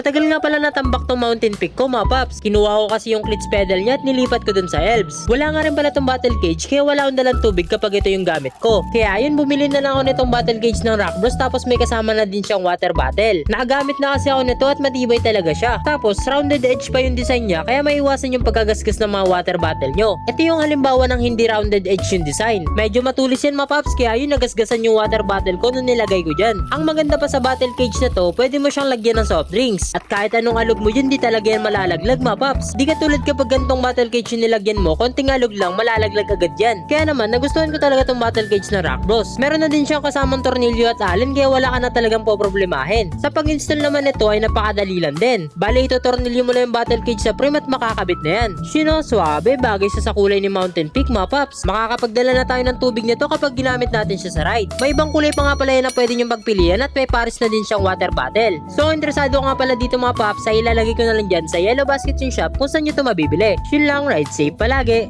Matagal nga pala natambak tong mountain peak ko mga paps. Kinuha ko kasi yung clutch pedal niya at nilipat ko dun sa elves. Wala nga rin pala tong battle cage kaya wala akong dalang tubig kapag ito yung gamit ko. Kaya ayun bumili na lang ako nitong battle cage ng Rock Bros tapos may kasama na din siyang water bottle. Nakagamit na kasi ako nito at matibay talaga siya. Tapos rounded edge pa yung design niya kaya maiwasan yung pagkagasgas ng mga water bottle nyo. Ito yung halimbawa ng hindi rounded edge yung design. Medyo matulis yan mga paps kaya yun nagasgasan yung water bottle ko nung nilagay ko dyan. Ang maganda pa sa battle cage na to, pwede mo siyang lagyan ng soft drinks. At kahit anong alog mo yun, di talaga yan malalaglag mga paps. Di katulad kapag gantong battle cage yung nilagyan mo, konting alog lang, malalaglag agad yan. Kaya naman, nagustuhan ko talaga tong battle cage na Rock Bros. Meron na din siyang kasamang tornilyo at allen kaya wala ka na talagang poproblemahin. Sa pag-install naman nito ay napakadali lang din. Bale ito tornilyo mo lang yung battle cage sa frame at makakabit na yan. Sino, suabe, bagay sa kulay ni Mountain Peak mga paps. Makakapagdala na tayo ng tubig nito kapag ginamit natin siya sa ride. May ibang kulay pa nga pala yan na pwede nyo pagpilian at may pares na din siyang water bottle. So interesado ka nga pala dito mga paps ay ilalagay ko na lang dyan sa Yellow Basket yung shop kung saan nyo ito mabibili. Yun lang, ride safe palagi.